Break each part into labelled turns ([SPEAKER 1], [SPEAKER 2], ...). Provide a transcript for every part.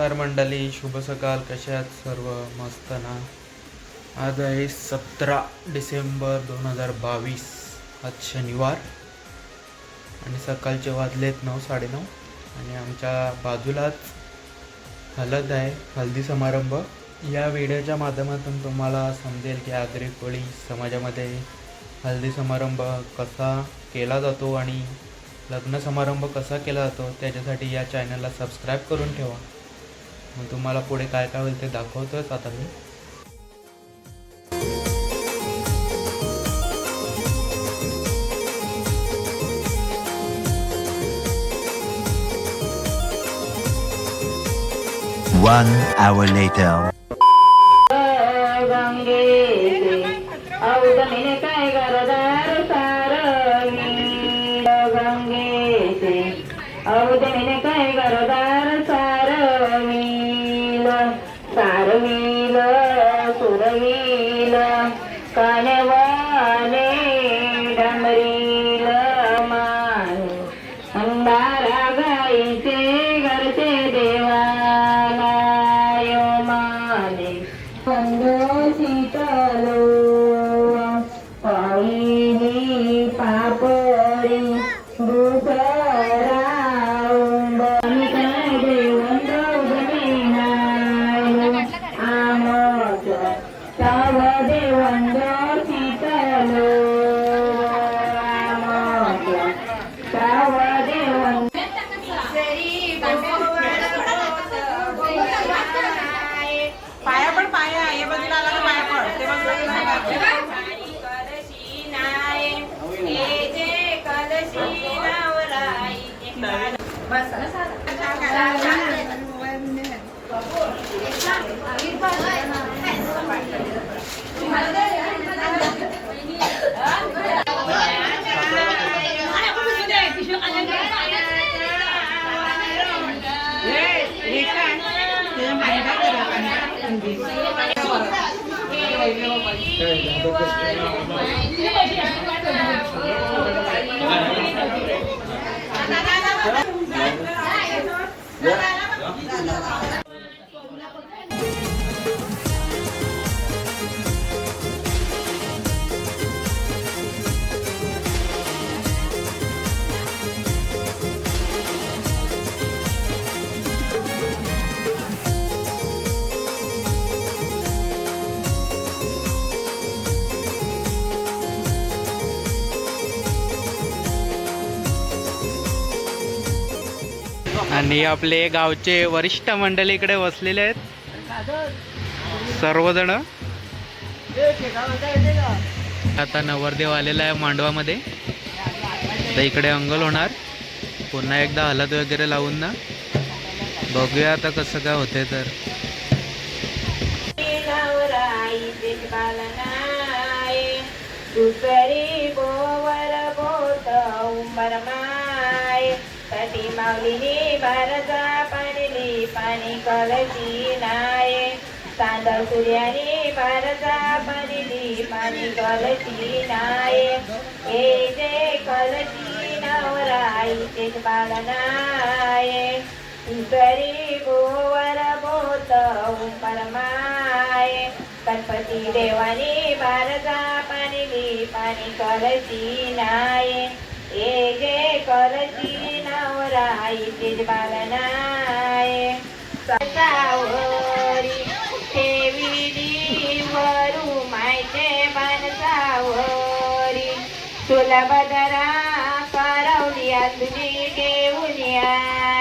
[SPEAKER 1] नमस्कार मंडळी शुभ सकाळ. कशा सर्व? मस्त ना? आज आहे सतरा डिसेंबर दोन हजार बावीस आज शनिवार. आणि सकाळचे वाजलेत नऊ साडेनऊ. आणि आमच्या बाजूलाच हळद आहे हल्दी समारंभ. या व्हिडिओच्या माध्यमातून तुम्हाला समजेल की आगरी कोळी समाजामध्ये हल्दी समारंभ कसा केला जातो आणि लग्न समारंभ कसा केला जातो त्याच्यासाठी या चॅनलला सबस्क्राईब करून ठेवा. मग तुम्हाला पुढे काय काय होईल ते दाखवतोच आता मी
[SPEAKER 2] One hour later.
[SPEAKER 3] औदमीने काय गरदार
[SPEAKER 4] Bye.
[SPEAKER 1] आणि आपले गावचे वरिष्ठ मंडळी इकडे बसलेले आहेत. सर्वजण. आता नवरदेव आलेला आहे मांडवामध्ये. तर इकडे अंगल होणार. पुन्हा एकदा हलद वगैरे लावून ना. बघूया आता कसं काय होते तर.
[SPEAKER 3] दुसरी बोवर बोत उंबर माऊलीनी भारता पाणली पाणी कलची नाय. तांदळ सूर्यानी भारता पाणली पाणी कलची नाय. हे जे कलची नवराई तेच बालनाय तरी गोवर बोत परमाय माय. गणपती देवानी भारता पाणी पाणी कलची नाय. हे जे कलची नवराई बालनाय ससावरी ठेविली वरू मायचे बनसावरी तुला बदरा करवली तुझी घेऊन या.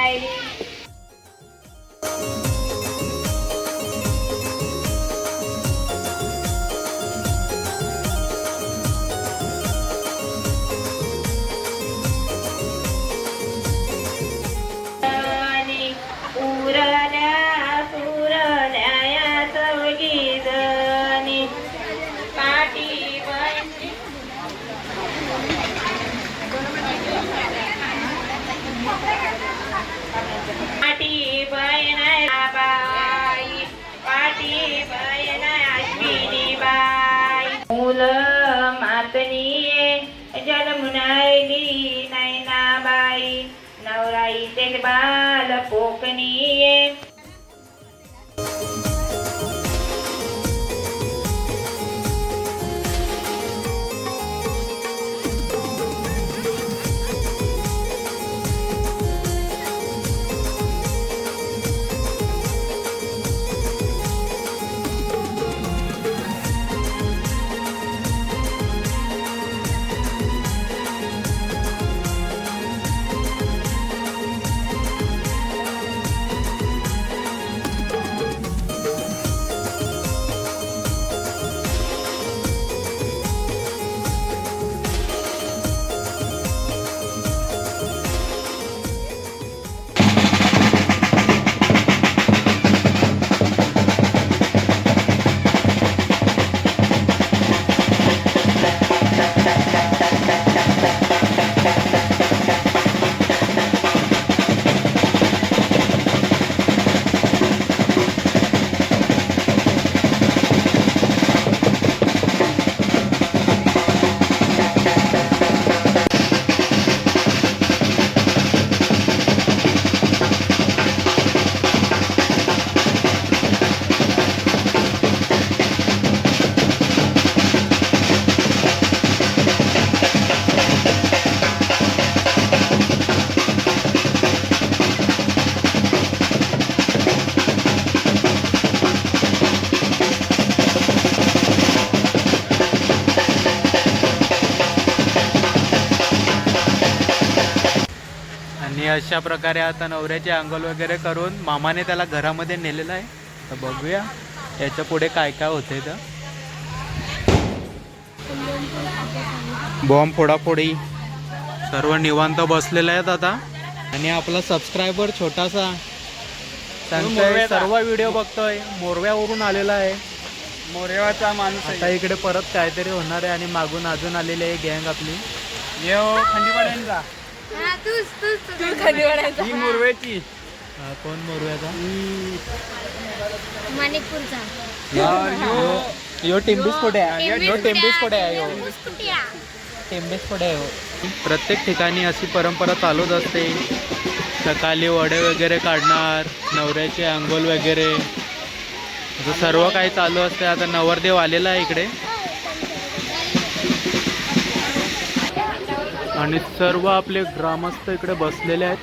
[SPEAKER 1] अशा प्रकारे आता नवऱ्याची अंघोळ वगैरे करून मामाने त्याला घरामध्ये नेलेलं आहे. तर बघूया याच्यापुढे काय काय होते तर बॉम्ब फोडाफोडी. सर्व निवांत बसलेले आहेत आता. आणि आपला सबस्क्रायबर छोटासा. सांगतोय सर्व व्हिडिओ बघतोय. मोरव्यावरून आलेला आहे.
[SPEAKER 5] मोरेवाचा माणूस
[SPEAKER 1] आता इकडे परत काहीतरी होणार आहे आणि मागून अजून आलेली आहे गँग आपली.
[SPEAKER 5] येऊ खंडीवाड्यांचा
[SPEAKER 6] हा तूच तूच तूच.
[SPEAKER 5] ही मुरवेची
[SPEAKER 1] हा, कोण मोरव्याचा?
[SPEAKER 6] मणिपूरचा.
[SPEAKER 1] यो टिंबीस कुठे आहे? यो टिंबीस कुठे आहे? यो.
[SPEAKER 6] कुटिया
[SPEAKER 1] टेंबेच पुढे आहे? हो. प्रत्येक ठिकाणी अशी परंपरा चालूच असते. सकाळी वडे वगैरे काढणार नवऱ्याचे अंघोळ वगैरे. असं सर्व काही चालू असते. आता नवरदेव आलेला आहे इकडे. आणि सर्व आपले ग्रामस्थ इकडे बसलेले आहेत.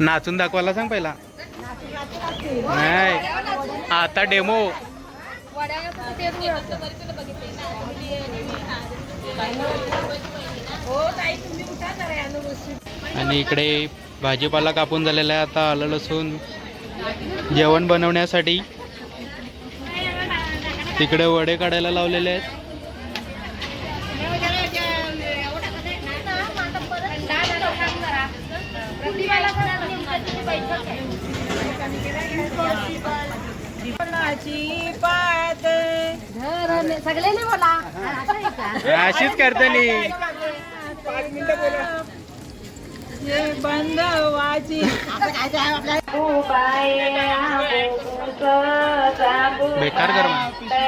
[SPEAKER 1] नाचून दाखवायला सांग पहिला. नाही. आता डेमो. आणि इकडे भाजीपाला कापून झालेला आहे आता आलं लसूण. जेवण बनवण्यासाठी. तिकडे वडे काढायला लावलेले आहेत.
[SPEAKER 6] सगळे नाही बोला.
[SPEAKER 1] अशीच करते नी
[SPEAKER 4] हे बंधवाची
[SPEAKER 3] बाई आंबोकुस जांबू
[SPEAKER 1] बेकार कर
[SPEAKER 3] कै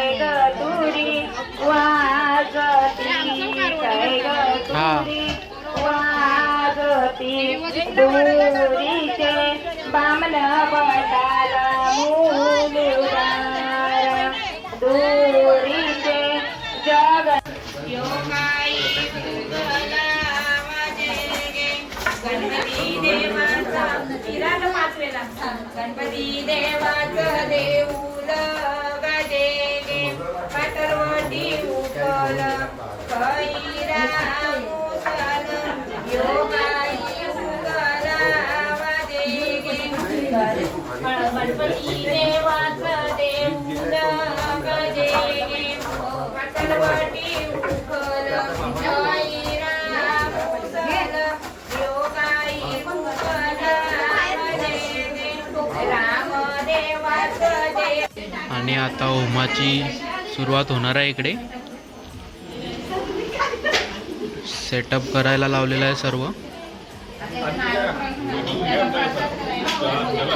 [SPEAKER 3] गतुरी बामन कै गतुरी वाजती दुरीचे बामण बटाला मूलदार दुरीचे जग. योगाई गुगला वाजे गे गणपती देवाचा. विराट पाचवेला. गणपती देवाचा देऊल गजे गे पाटरवटी उकल कैरा मुसल. योगा गणपती देवाचं गजे योगाई
[SPEAKER 1] आणि आता होमाची सुरुवात होणार आहे इकडे. सेटअप करायला लावलेलं आहे सर्व
[SPEAKER 3] गवारी वडे पापरेची गवारी वडे पापरेची गवारी गवारी फुल पानाची गवारी फुल पान अंगी वाणी जल गवारी मला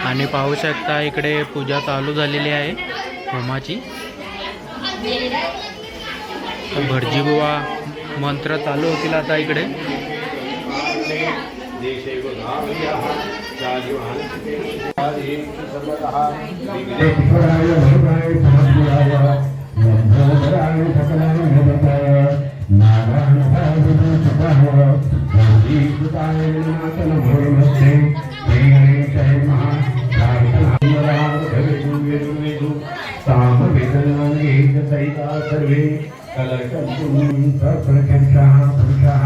[SPEAKER 1] आणि पाहू शकता इकडे पूजा चालू झालेली आहे. होमाची? भटजी बुवा मंत्र चालू होतील आता इकडे.
[SPEAKER 7] विघ्नेश्वराय सहिता सर्वे कलशन्तु सप्रचक्षः पुरुषः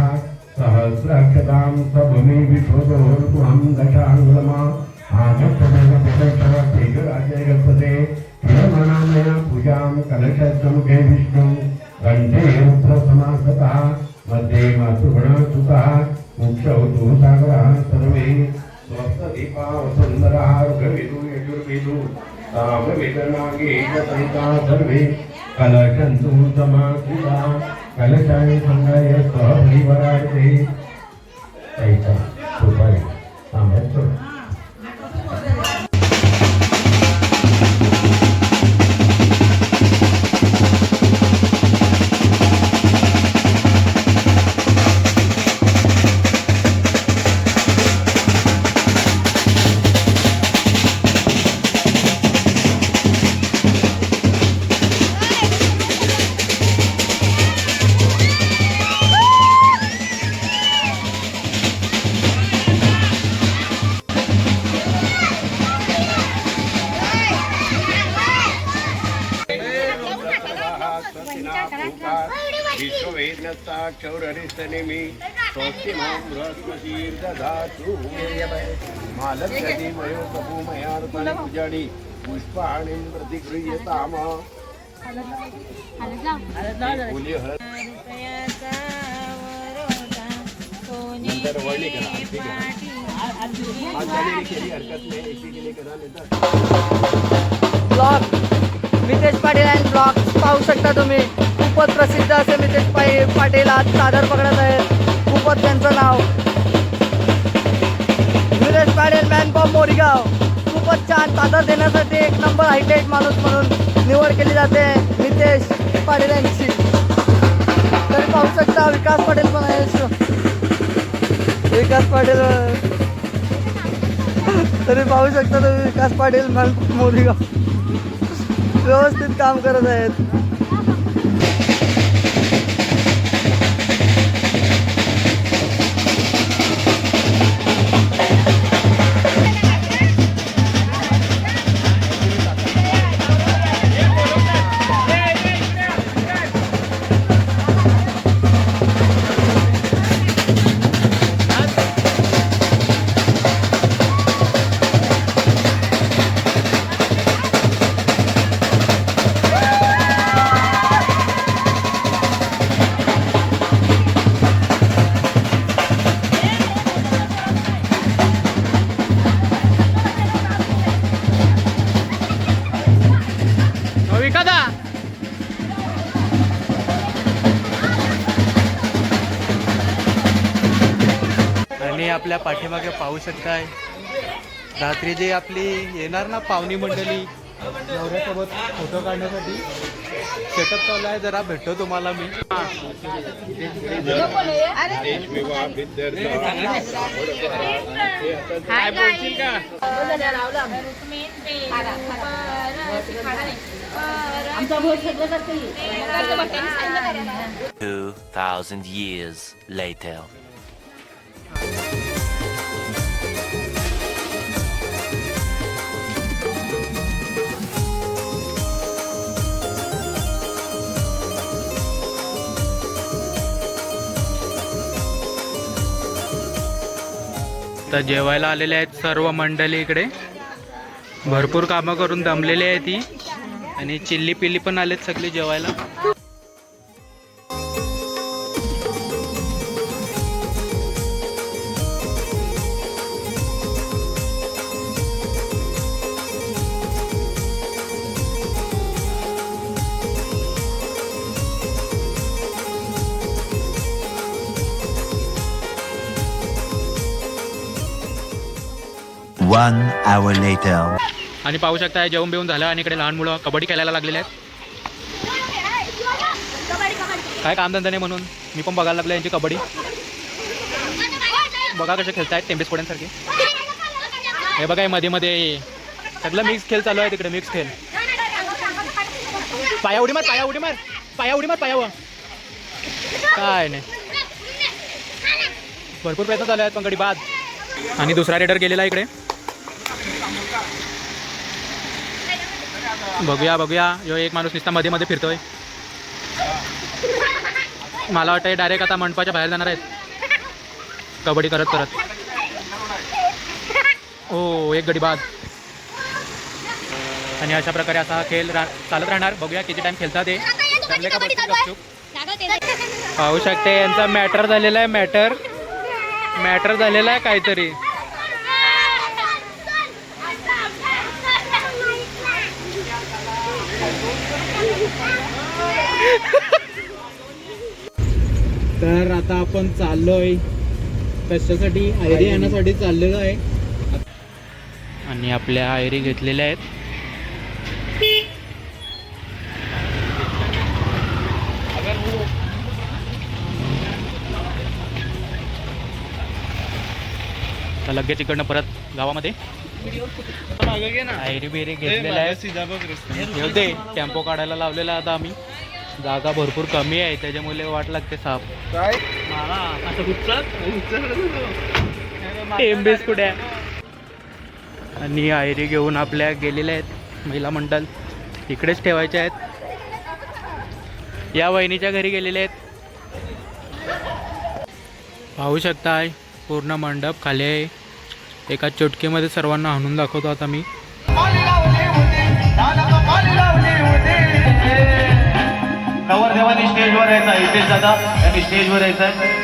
[SPEAKER 7] सहस्राक्षतां सभूमि विश्वतोर्पुहं दशाङ्गलमा आगच्छते प्रियमणामया पूजां कलशमुखे विष्णुं कण्ठे रुद्रसमासतः मध्ये मातृगणसुतः मुक्षौ तु सागरः सर्वे स्वस्तदीपा वसुन्धरः ऋगविदु यजुर्विदु सामवेदनागे सहिता सर्वे కలకంతు తమాకుల కలశాయి సంగయ స్వహరివరాజే అయితే రూపాయి पूजानि पुष्पाणिं प्रतिगृह्यताम करा हरकत नाही करा
[SPEAKER 8] blog Mitesh Patil and blog पाहू शकता तुम्ही. खूपच प्रसिद्ध असे मितेश पाई पाटील आज सादर पकडत आहेत. खूपच त्यांचं नाव. मितेश पाटील मॅन मोरीगाव खूपच छान सादर देण्यासाठी एक नंबर हायलाईट माणूस म्हणून निवड केली जाते नितेश पाटील यांची तरी पाहू शकता विकास पाटील पण आहे विकास पाटील तरी पाहू शकता तुम्ही विकास पाटील मॅन मोरीगाव व्यवस्थित काम करत आहेत.
[SPEAKER 1] आपल्या पाठीमागे पाहू शकताय. रात्री जे आपली येणार ना पाहुणी मंडळी नवऱ्यासोबत फोटो काढण्यासाठी सेटअप चालू आहे जरा भेटतो तुम्हाला मी.
[SPEAKER 3] काय बोलशील का?
[SPEAKER 9] करते
[SPEAKER 2] 2,000 years later.
[SPEAKER 1] आता जेवायला आलेले आहेत सर्व मंडळी इकडे. भरपूर कामं करून दमलेली आहे ती. आणि चिल्ली पिल्ली पण आलेत सगळे जेवायला.
[SPEAKER 2] Hour later.
[SPEAKER 1] आणि पाहू शकता जेवण बिवून झालं आणि इकडे लहान मुलं कबड्डी खेळायला लागलेले आहेत. काय कामधंदा नाही म्हणून? मी पण बघायला लागलो यांची कबड्डी. बघा कसे खेळतायत टेम्पेस पोड्यांसारखे हे बघा मध्ये मध्ये सगळं मिक्स खेळ चालू आहे तिकडे मिक्स खेळ. पाया उडी मार पाया उडी मार. पाया उडी मार पायावर काय नाही. भरपूर प्रयत्न चालू आहेत पण बाद आणि दुसरा रेडर गेलेला आहे इकडे. बघूया बघूया. यो एक माणूस नुसता मध्ये मध्ये फिरतोय. मला वाटतं डायरेक्ट आता मंडपाच्या बाहेर जाणार आहेत. कबड्डी करत करत. हो एक गडी बाद आणि अशा प्रकारे असा खेळ रा चालत राहणार. बघूया किती टाइम खेळतात ते. पाहू शकते यांचा मॅटर झालेला आहे मॅटर मॅटर झालेला आहे काहीतरी. तर आता आपण चाललोय. कशासाठी? आयरी आणण्यासाठी चाललेलो आहे. आणि आपल्या आयरी घेतलेल्या आहेत. तर लगेच इकडनं परत गावामध्ये. आयरी बिरी घेतलेल्या आहेत. टेम्पो काढायला लावलेला आता आम्ही. जागा भरपूर कमी आहे त्याच्यामुळे वाट लागते साप. टेंबेस कुठे आहे? आणि आयरी घेऊन आपल्या गेलेल्या आहेत महिला मंडळ इकडेच ठेवायच्या आहेत. या वहिनीच्या घरी गेलेले आहेत. पाहू शकताय पूर्ण मंडप खाली आहे. एका चुटकीमध्ये सर्वांना हाणून दाखवतो आता मी.
[SPEAKER 10] नवरदेवानी स्टेजवर यायचा इथे दादा त्यांनी स्टेजवर यायचं.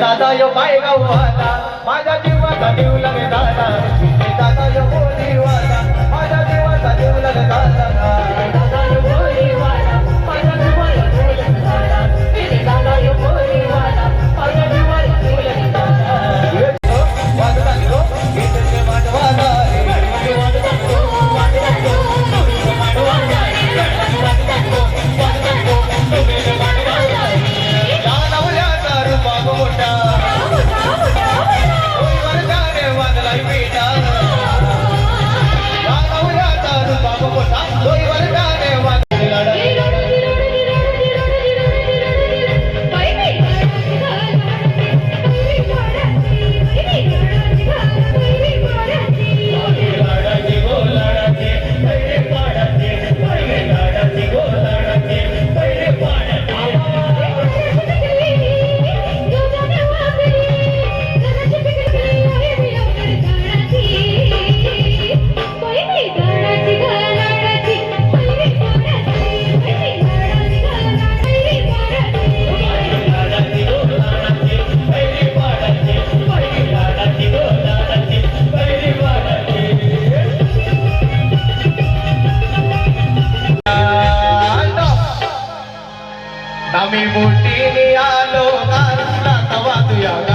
[SPEAKER 10] दादा यो बाय माझ्या जीवाचा देऊ लगे दादा. दादा यो बोलीवाला. माझ्या जीवाचा देव लगे दादा. आम्ही बोटीने आलो गारला तवा तुया गालो